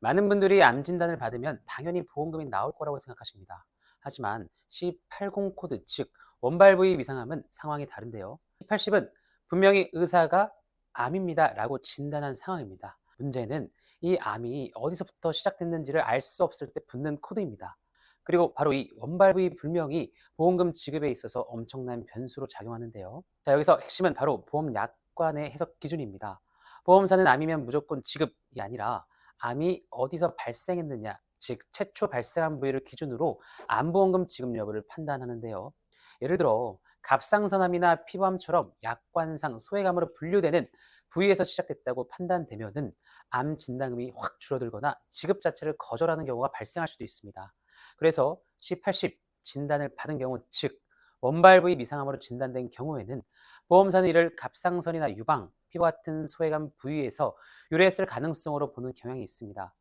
많은 분들이 암 진단을 받으면 당연히 보험금이 나올 거라고 생각하십니다. 하지만 C80 코드, 즉 원발 부위 미상암은 상황이 다른데요. C80은 분명히 의사가 암입니다 라고 진단한 상황입니다. 문제는 이 암이 어디서부터 시작됐는지를 알 수 없을 때 붙는 코드입니다. 그리고 바로 이 원발 부위 불명이 보험금 지급에 있어서 엄청난 변수로 작용하는데요. 자, 여기서 핵심은 바로 보험 약관의 해석 기준입니다. 보험사는 암이면 무조건 지급이 아니라 암이 어디서 발생했느냐, 즉 최초 발생한 부위를 기준으로 암보험금 지급 여부를 판단하는데요. 예를 들어 갑상선암이나 피부암처럼 약관상 소외감으로 분류되는 부위에서 시작됐다고 판단되면은 암 진단금이 확 줄어들거나 지급 자체를 거절하는 경우가 발생할 수도 있습니다. 그래서 C80 진단을 받은 경우, 즉 원발 부위 미상암으로 진단된 경우에는 보험사는 이를 갑상선이나 유방, 피부 같은 소외감 부위에서 유래했을 가능성으로 보는 경향이 있습니다.